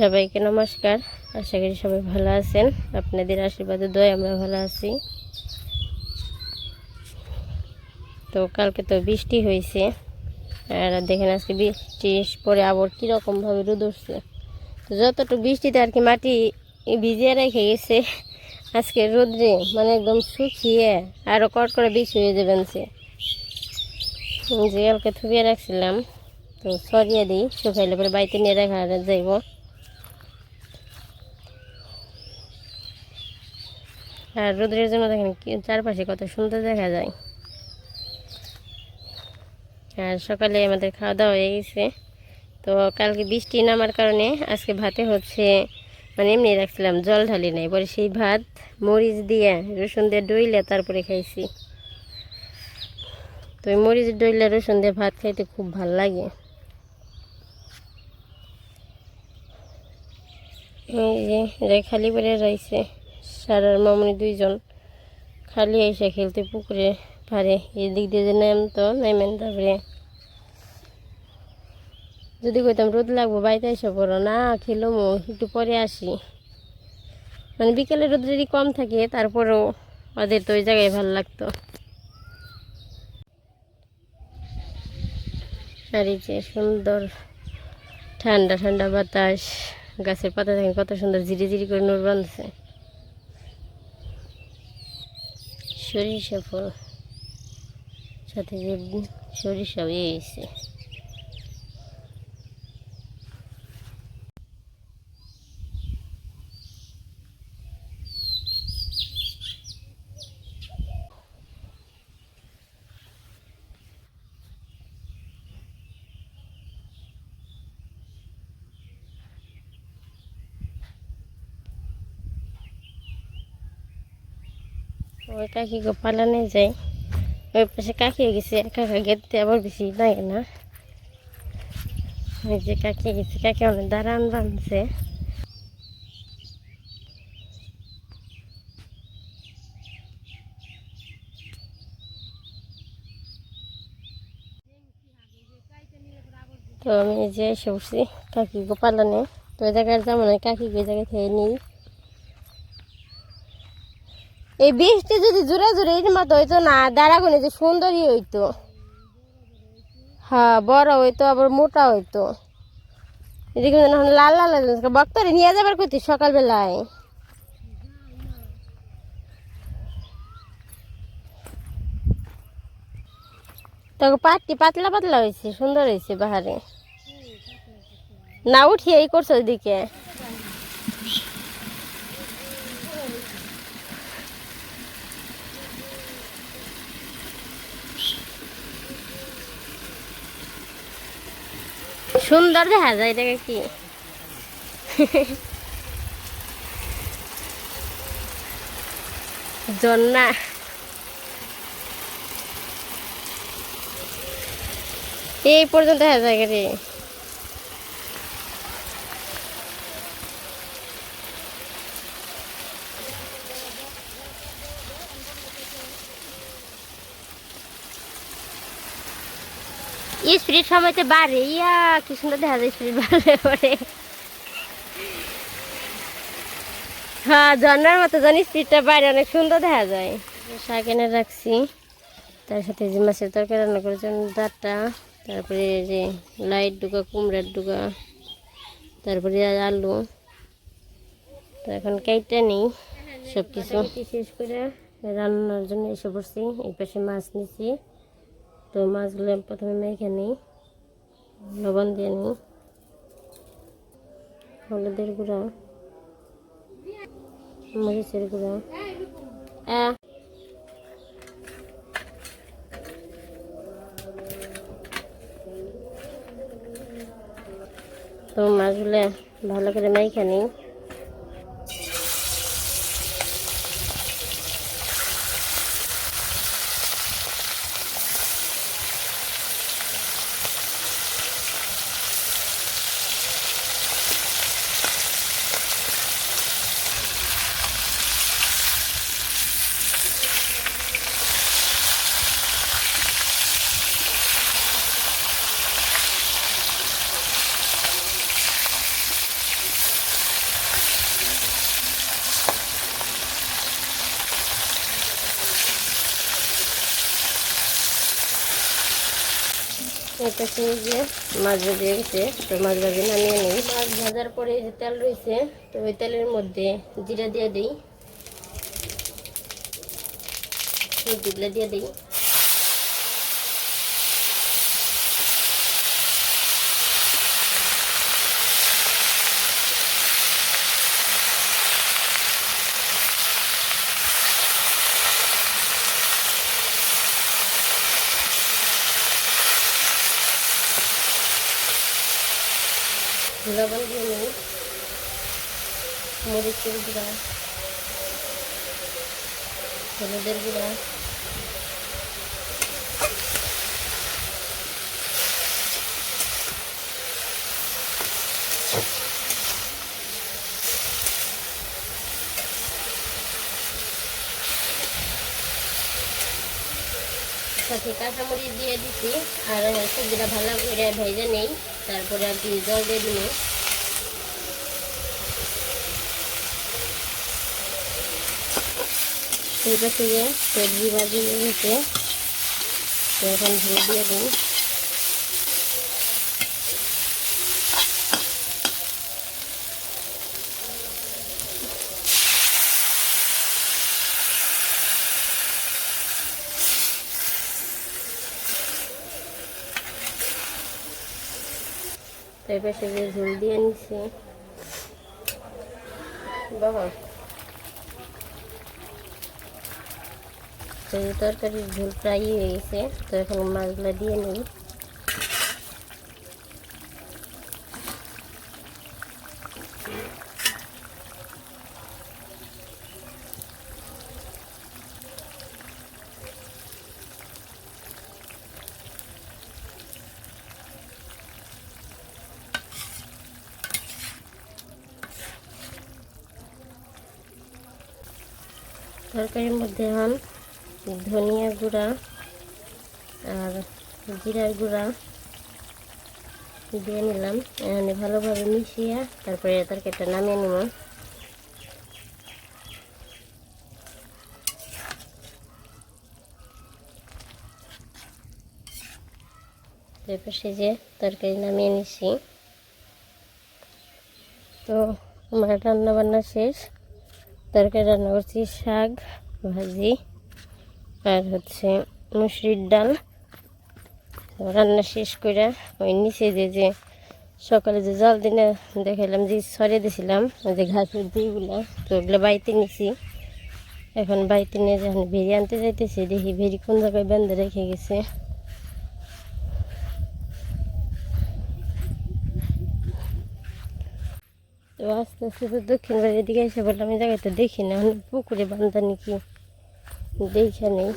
সবাইকে নমস্কার। আশা করি সবাই ভালো আছেন। আপনাদের আশীর্বাদে দয় আমরা ভালো আছি। তো কালকে তো বৃষ্টি হয়েছে। আর দেখেন আজকে বৃষ্টি পরে আবার কীরকমভাবে রোদ উঠছে। তো যতটুকু বৃষ্টিতে আর কি মাটি ভিজিয়ে রেখে গেছে, আজকে রোদ্রে মানে একদম শুকিয়ে আরও করে বৃষ্টি হয়ে যাবেন সে যে কালকে থুবিয়ে রাখছিলাম, তো সরিয়ে দিই, শুকাইলে পরে বাড়িতে নিয়ে রাখা যাইব। আর রোদ্রের জন্য দেখেন চারপাশে কত সুন্দর দেখা যায়। আর সকালে আমাদের খাওয়া দাওয়া হয়ে গেছে। তো কালকে বৃষ্টি নামার কারণে আজকে ভাতে হচ্ছে মানে এমনি রাখছিলাম, জল ঢালি নাই। পরে সেই ভাত, মরিচ দিয়ে রসুন দিয়ে ডইলে তারপরে খাইছি। তো ওই মরিচ ডইলে রসুন দিয়ে ভাত খাইতে খুব ভালো লাগে। এই যে খালি পরে রয়েছে। সারার মামনি দুইজন খালি এসে খেলতে পুকুরে পারে। এদিক দিয়ে যে নামতো নেমেন তারপরে। যদি কইতাম রোদ লাগবো, বাড়িতে এসে পড়ো। না, খেলাম, একটু পরে আসি। মানে বিকেলে রোদ যদি কম থাকে, তারপরেও ওদের তো ওই জায়গায় ভালো লাগতো। আর এই যে সুন্দর, ঠান্ডা ঠান্ডা বাতাস, গাছের পাতা দেখেন কত সুন্দর ঝিরি ঝিরি করে নূর বাঁধছে। সরিষা ফল সাথে যে সরিষাও ওই কাকি গো পালানে যায় ওই পাশে কাকি গেছে একা গেতে আবার বেশি লাগে না। ওই যে কাকি গেছে, কাকি অনেক দাঁড়ান বানছে। তো আমি যে এসে কাকি গো পালানে তো ওই জায়গায় যেমন কাকি ওই জায়গায় খেয়ে নিই। এই বৃষ্টি যদি জোরে জোরে এই মতো হইতো না দাঁড়াগুনে যে সুন্দরই হইতো। হ্যাঁ বড় হইতো, আবার মোটা হইতো। এদিকে লাল লাল বক্তরে নিয়ে যাবার কইতি সকালবেলায়। তখন পাটটি পাতলা পাতলা হয়েছে সুন্দর হয়েছে বাহারে। না, উঠিয়ে এই করছ ওইদিকে সুন্দর দেখা যায় এটাকে কি? জন্না। এই পর্যন্ত দেখা যায় স্পিড সময়তে বাড়ে। ইয়া, কি সুন্দর দেখা যায় স্পিড বাড়লে পরে। হ্যাঁ জন্নার মতো জন স্পিডটা বাইরে অনেক সুন্দর দেখা যায়। শাক এনে রাখছি, তার সাথে যে মাছের তরকারি রান্না করেছেন ডাটা, তারপরে যে লাইট ডুকা কুমড়ার ডুকা তারপরে আলু। তো এখন কেটে নেই সব কিছু শেষ করে রান্নার জন্য এসে পড়ছি, এই পাশে মাছ নিছি। তো মাছগুলো প্রথমে মেখে নিই, লবণ দিয়ে নিই, হলুদের গুঁড়া, মরিচের গুঁড়া তো মাছগুলো ভালো করে মেখে নিই। এটা চিনি যে মাছ ভাজিয়ে গেছে তো মাছ ভাজি নামিয়ে নিই। মাছ ভাজার পরে যে তেল রয়েছে, তো ওই তেলের মধ্যে জিরা দিয়ে দিই। সবজিগুলো দিয়ে দিই লবণ দিয়ে নিই মরিচের গুঁড়া হলুদের গুঁড়া সাথে দিয়ে দিচ্ছি আর সবজিটা ভালো করে ভেজে নেই, তারপরে আর কি জল দিয়ে দিই এই পাশে যে সবজি ভাজি গেছে তো এখন ঝোল দিয়ে দিই তো এই পাশে যে ঝোল দিয়ে নিচ্ছি বাবা তো এই তরকারির ঝোল প্রায় হয়ে গেছে তো এখন মাছগুলো দিয়ে নিই তরকারির মধ্যে এখন ধনিয়া গুঁড়া আর জিরার গুঁড়া দিয়ে নিলাম। এখানে ভালোভাবে মিশিয়ে তারপরে তরকারিটা নামিয়ে নিব। সে যে তরকারি নামিয়ে নিছি। তো আমার রান্না বান্না শেষ। তরকারি রান্না করছি শাক ভাজি। আর হচ্ছে মুসুরির ডাল। রান্না শেষ করে ওই নিচে যে যে সকালে যে জল দিনে দেখালাম যে সরিয়ে দিয়েছিলাম, ওই যে ঘাসের দিগুলো, তো ওগুলো বাড়িতে নিছি। এখন বাড়িতে নিয়ে যখন ভেরি আনতে যাইতেছি, দেখি ভেরি কোন জায়গায় বেঁধে রেখে গেছে। তো আস্তে আস্তে তো দক্ষিণ বাড়ির দিকে এসে বললাম, এই জায়গায় তো দেখি না পুকুরে বান্ধা নাকি? দেখে নেই।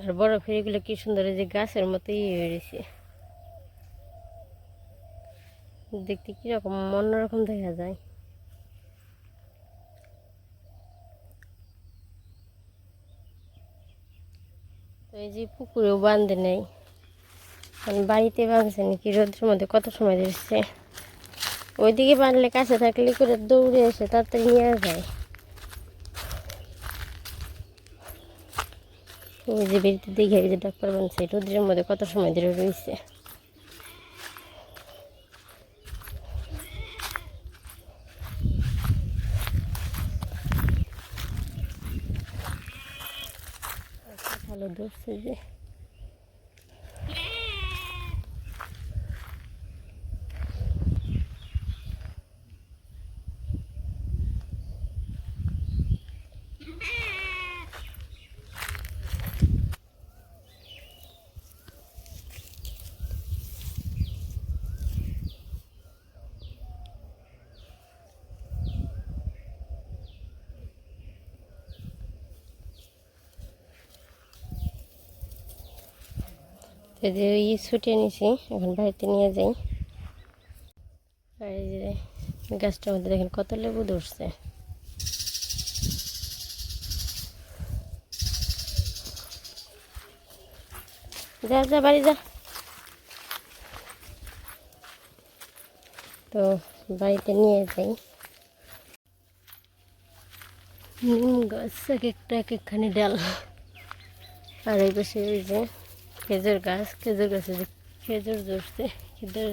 আর বড় ফেরিগুলো কি সুন্দর যে গাছের মতো ইয়ে হয়ে রয়েছে দেখতে কীরকম, অন্যরকম দেখা যায়। তো এই যে পুকুরেও বাঁধে নেই। বাড়িতে বাঁধছে নাকি রোদ্রের মধ্যে কত সময় দিচ্ছে ওইদিকে বাঁধলে কাছে থাকলে করে দৌড়ে এসে তাড়াতাড়ি নিয়ে যায়। ওই যে বেরিতে দেখে যে ডাক্তার বানছে রোদ্রের মধ্যে কত সময় ধরে রয়েছে। ভালো ধরছে যে। তো যে ওই ছুটিয়ে নিছি, এখন বাড়িতে নিয়ে যাই। আর যে গাছটার মধ্যে দেখেন কত লেবু ধরছে। যা যা, বাড়ি যা। তো বাড়িতে নিয়ে যাই। নিম গাছ এক একটা এক একখানি ডাল। আর এই পাশে ওই যে খেজুর গাছ, খেজুর গাছে যে খেজুর ধরছে, খেজুর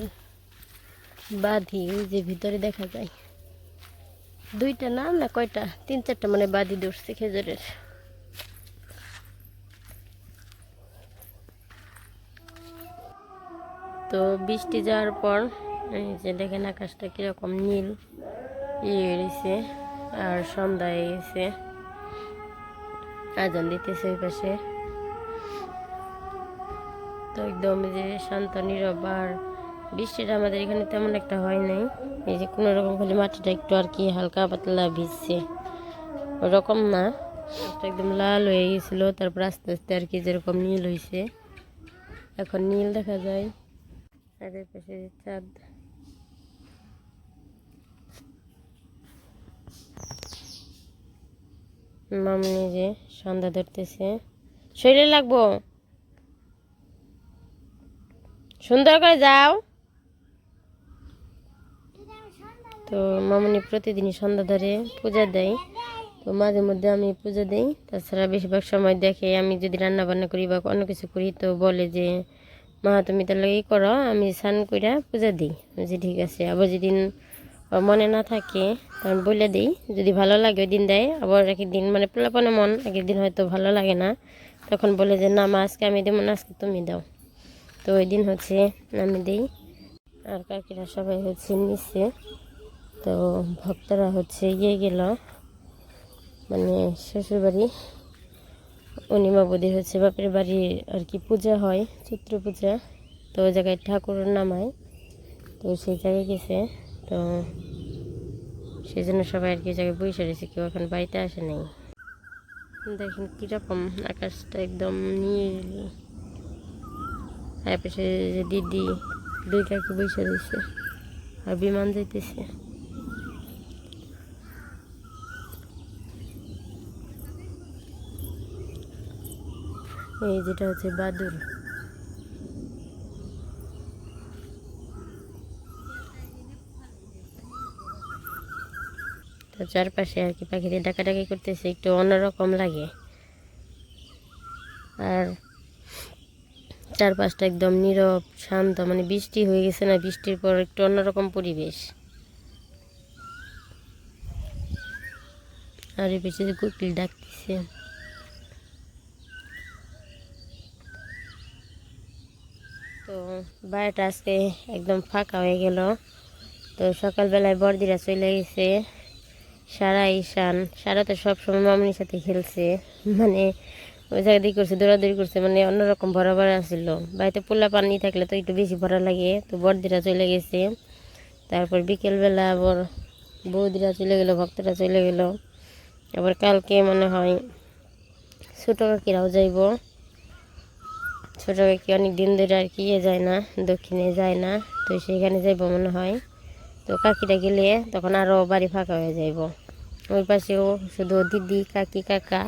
বাঁধি যে ভিতরে দেখা যায়। দুইটা না না কয়টা? তিন, চারটা মানে বাদি ধরছে খেজুরের। তো বৃষ্টি যাওয়ার পর, এই যে দেখেন আকাশটা কীরকম নীল ইয়ে রয়েছে, আর সন্ধ্যা হয়ে গেছে আজান দিতেছে ওই পাশে। তো একদম যে শান্ত, নীরব আর বৃষ্টিটা আমাদের এখানে তেমন একটা হয় নাই। এই যে কোনো রকম খালি মাটিটা একটু আর কি হালকা পাতলা ভিজছে। ওরকম না একদম লাল হয়ে গেছিল, তারপর আস্তে আস্তে আর কি যেরকম নীল হয়েছে। এখন নীল দেখা যায়। আর পাশে চাঁদ। মামনি যে সন্ধ্যা ধরতেছে। শরীরে লাগবো? সুন্দর করে যাও। তো মামনি প্রতিদিনই সন্ধ্যা ধরে পূজা দেয়। তো মাঝে মধ্যে আমি পূজা দিই। তাছাড়া বেশিরভাগ সময় দেখে আমি যদি রান্না বান্না করি বা অন্য কিছু করি, তো বলে যে, মা, তুমি তাহলে এই করো, আমি স্নান কইরা পূজা দিই। যে ঠিক আছে। আবার যেদিন মনে না থাকে তখন বলে দিই। যদি ভালো লাগে ওই দিন দেয়। আবার একই দিন মানে পোলাপনে মন একই দিন হয়তো ভালো লাগে না। তখন বলে যে, না, মা, আজকে আমি দেবো না, আজকে তুমি দাও। তো ওই দিন হচ্ছে আমি দিই। আর কাকিরা সবাই হচ্ছে নিচে তো ভক্তরা হচ্ছে ইয়ে গেল। মানে শ্বশুরবাড়ি। অনিমা বদি হচ্ছে বাপের বাড়ি আর কি পূজা হয়, চিত্র পূজা। তো ওই জায়গায় ঠাকুর নামায়। তো সেই জায়গায় গেছে। তো সেই জন্য সবাই আর কি জায়গায় বসে রয়েছে। কেউ এখন বাড়িতে আসে নাই। দেখেন কীরকম আকাশটা একদম নীল। আর পাশে যে দিদি দুই কাকি বসে রয়েছে আর বিমান যাইতেছে। এই যেটা হচ্ছে বাদুর চারপাশে আর কি পাখিদের ডাকাডাকি করতেছে, একটু অন্যরকম লাগে। আর চারপাশটা একদম নীরব, শান্ত মানে বৃষ্টি হয়ে গেছে না, বৃষ্টির পর একটু অন্যরকম পরিবেশ। আর এই পিছিয়ে কোকিল ডাকতেছে। তো বাড়িটা আজকে একদম ফাঁকা হয়ে গেল। তো সকালবেলায় বর্দিরা চলে গেছে। সারা ঈশান, সারা তো সবসময় মামনির সাথে খেলছে। মানে ওই জায়গা দিয়ে করছে, দৌড়াদৌড়ি করছে মানে অন্যরকম ভরা ভরা আসছিল বাড়িতে পোলা পানি থাকলে তো একটু বেশি ভরা লাগে, তো বর্দিরা চলে গেছে। তারপর বিকেলবেলা আবার বৌদিরা চলে গেলো, ভক্তরা চলে গেল। আবার কালকে মনে হয় ছোটো কাকিরাও যাইব। ছোটো কাকি অনেক দিন ধরে আর কি যায় না, দক্ষিণে যায় না, তো সেখানে যাইব মনে হয়। তো কাকিরা গেলে তখন আরও বাড়ি ফাঁকা হয়ে যাইব। ওই পাশেও শুধু দিদি, কাকি, কাকা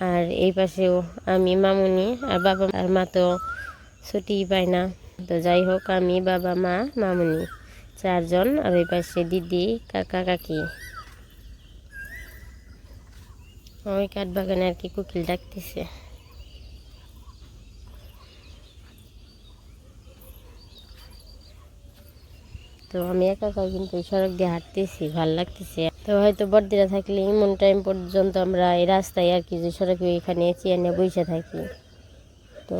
আর এই পাশেও আমি মামুনি আর বাবা আর মা তো ছুটি পায় না। তো যাই হোক, আমি বাবা, মা, মামুনি চারজন আর ওই পাশে দিদি, কাকা, কাকি। ওই কাঠ বাগানে আর কি কুকিল ডাকতেছে। তো আমি একা একা কিন্তু সড়ক দিয়ে হাঁটতেছি, ভালো লাগতেছে। তো হয়তো বর্দিরা থাকলে এমন টাইম পর্যন্ত আমরা এই রাস্তায় আর কি যে সড়কে এখানে চেয়ার নিয়ে বসে থাকি। তো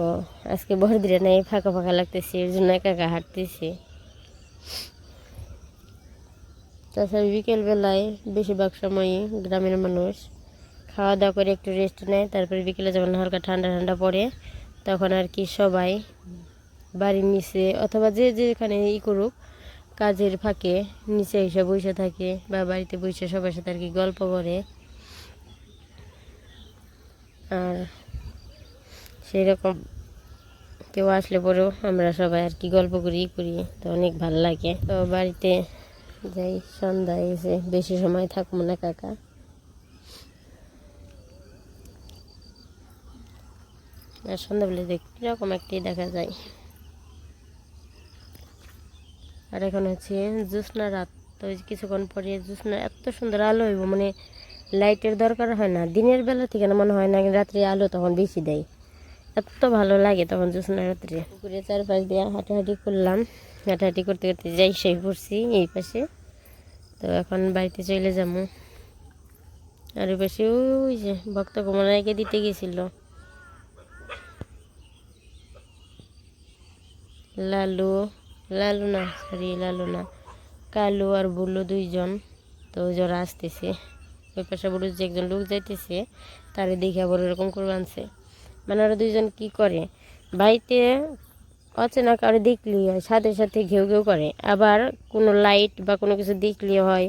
আজকে বর্দিরা নেই, ফাঁকা ফাঁকা লাগতেছে, এর জন্য একা একা হাঁটতেছি। তাছাড়া বিকেলবেলায় বেশিরভাগ সময়ই গ্রামের মানুষ খাওয়া দাওয়া করে একটু রেস্ট নেয়, তারপরে বিকেলে যখন হালকা ঠান্ডা ঠান্ডা পড়ে, তখন আর কি সবাই বাড়ির নিচে অথবা যে যেখানে ই করুক কাজের ফাঁকে নিচে এসে বসে থাকে বা বাড়িতে বসে সবার সাথে আর কি গল্প করে। আর সেই রকম কেউ আসলে পরেও আমরা সবাই আর কি গল্প করি করি। তো অনেক ভালো লাগে। তো বাড়িতে যাই, সন্ধ্যায় এসে বেশি সময় থাকব না কাকা আর সন্ধ্যাবেলা দেখ কীরকম একটি দেখা যায়। আর এখন হচ্ছে জ্যোৎস্না রাত। তো কিছুক্ষণ পরে জ্যোৎস্না এত সুন্দর আলো হইব মানে লাইটের দরকার হয় না। দিনের বেলা থেকে না, মনে হয় না রাত্রে আলো তখন বেশি দেয়। এত ভালো লাগে তখন জ্যোৎস্না রাত্রে। পুকুরে চারপাশ দিয়ে হাঁটাহাঁটি করলাম। হাঁটাহাঁটি করতে করতে যাই সেই পড়ছি এই পাশে। তো এখন বাড়িতে চলে যাব। আর ওই পাশে ওই যে ভক্ত কমলাইকে দিতে গেছিল। লালু। লালু না সরি লালু না কালু আর বুল্লু দুইজন, তো যারা আসতেছে। ওই পাশে বড় যে একজন লোক যাইতেছে, তারে দেখে আবার এরকম করে আনছে। মানে ওরা দুইজন কি করে? বাড়িতে অচেনা কারও দেখলেই হয়, সাথে সাথে ঘেউ ঘেউ করে। আবার কোনো লাইট বা কোনো কিছু দেখলে হয়,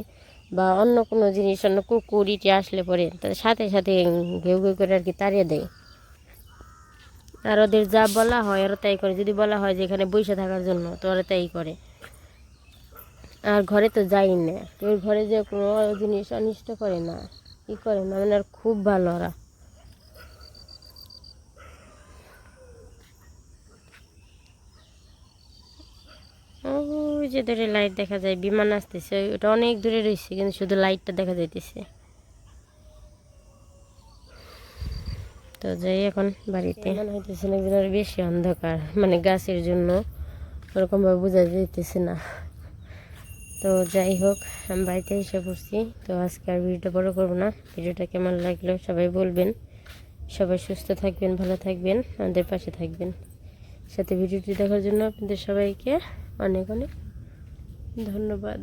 বা অন্য কোনো জিনিস, অন্য কুকুর ইটে আসলে পরে তাদের সাথে সাথে ঘেউ ঘেউ করে আর কি তাড়িয়ে দেয়। আর ওদের যা বলা হয়, ওরা তাই করে। যদি বলা হয় যে এখানে বসে থাকার জন্য, তো ওরা তাই করে। আর ঘরে তো যাই না। কেউ ঘরে যে কোনো জিনিস অনিষ্ট করে না, ই করে না। মানে আর খুব ভালো ওরা। ওই যে দূরে লাইট দেখা যায়, বিমান আসতেছে। ওটা অনেক দূরে রয়েছে, কিন্তু শুধু লাইটটা দেখা যাইতেছে। তো যাই, এখন বাড়িতে। মনে হইতেছে না আরও বেশি অন্ধকার মানে গাছের জন্য। ওরকমভাবে বোঝা যাইতেছে না। তো যাই হোক, আমি বাড়িতে এসে পড়ছি। তো আজকে আর ভিডিওটা বড় করব না। ভিডিওটা কেমন লাগল সবাই বলবেন। সবাই সুস্থ থাকবেন, ভালো থাকবেন, আমাদের পাশে থাকবেন। সাথে ভিডিওটি দেখার জন্য আপনাদের সবাইকে অনেক অনেক ধন্যবাদ।